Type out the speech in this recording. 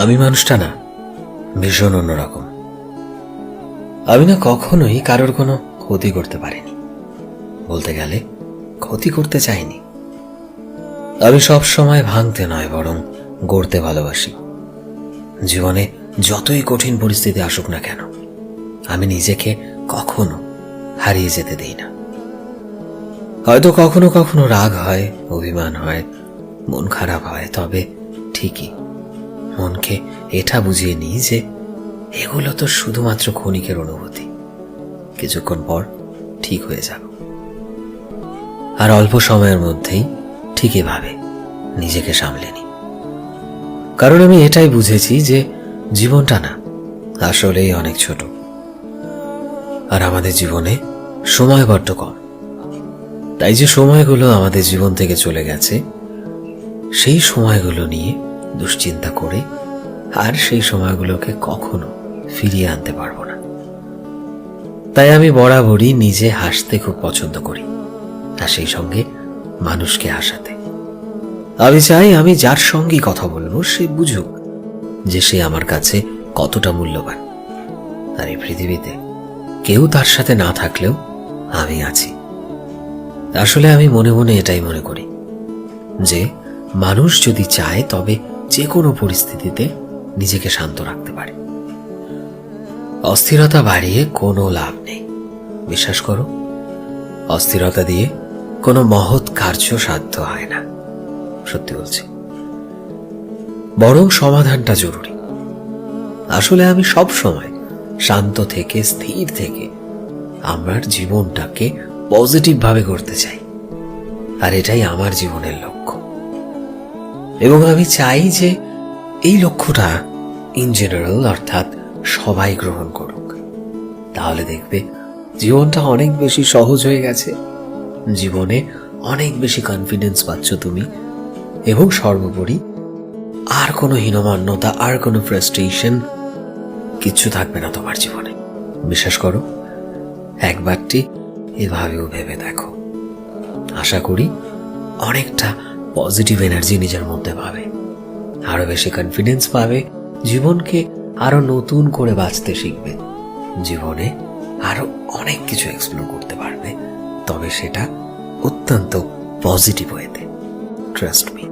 আমি মানুষটা না, ভীষণ অন্যরকম। আমি না কখনোই কারোর কোনো ক্ষতি করতে পারিনি। বলতে গেলে, ক্ষতি করতে চাইনি। আমি সব সময় ভাঙতে নয়, বরং গড়তে ভালোবাসি। জীবনে যতই কঠিন পরিস্থিতি আসুক না কেন, আমি নিজেকে কখনো হারিয়ে যেতে দিই না। হয়তো কখনো কখনো রাগ হয়, অভিমান হয়, মন খারাপ হয়, তবে ঠিকই। মনকে এটা বুঝিয়ে নিই যে এগুলো তো শুধুমাত্র ক্ষণিকের অনুভূতি। কিছুক্ষণ পর ঠিক হয়ে যাবে। আর অল্প সময়ের মধ্যেই ঠিক এভাবে নিজেকে সামলে নিই। কারণ আমি এটাই বুঝেছি যে জীবনটা না, আসলেই অনেক ছোট। আর আমাদের জীবনে সময় বড্ড কম। তাই যে সময়গুলো আমাদের জীবন থেকে চলে গেছে, সেই সময়গুলো নিয়ে দুশ্চিন্তা করে আর সেই সময়গুলোকে কখনো ফিরিয়ে আনতে পারব না। তাই আমি বরাবরই নিজে হাসতে খুব পছন্দ করি আর সেই সঙ্গে মানুষকে হাসাতে। আমি চাই আমি যার সঙ্গেই কথা বলব, সে বুঝুক যে সে আমার কাছে কতটা মূল্যবান। আর এই পৃথিবীতে কেউ তার সাথে না থাকলেও আমি আছি। আসলে আমি মনে মনে এটাই মনে করি যে, মানুষ যদি চায় তবে যে কোনো পরিস্থিতিতে নিজেকে শান্ত রাখতে পারে। অস্থিরতা বাড়িয়ে কোনো লাভ নেই। বিশ্বাস করো, অস্থিরতা দিয়ে কোনো মহৎ কার্য সাধ্য হয় না। সত্যি বলছি। বরং সমাধানটা জরুরি। আসলে আমি সব সময় শান্ত থেকে, স্থির থেকে আমার জীবনটাকে পজিটিভ ভাবে করতে চাই। আর এটাই আমার জীবনের লক্ষ্য। এবং আমি চাই যে এই লক্ষ্যটা ইন জেনারেল অর্থাৎ সবাই গ্রহণ করুক। তাহলে দেখবে জীবনটা অনেক বেশি সহজ হয়ে গেছে। জীবনে অনেক বেশি কনফিডেন্স পাচ্ছ তুমি। এবং সর্বোপরি আর কোনো হীনমান্যতা, আর কোনো ফ্রাস্ট্রেশন কিচ্ছু থাকবে না তোমার জীবনে। বিশ্বাস করো, একবারটি এভাবেও ভেবে দেখো। আশা করি অনেকটা পজিটিভ এনার্জি নিজের মধ্যে পাবে। আরও বেশি কনফিডেন্স পাবে, জীবনকে আরও নতুন করে বাঁচতে শিখবে। জীবনে আরও অনেক কিছু এক্সপ্লোর করতে পারবে, তবে সেটা অত্যন্ত পজিটিভ ওয়েতে ট্রাস্ট মি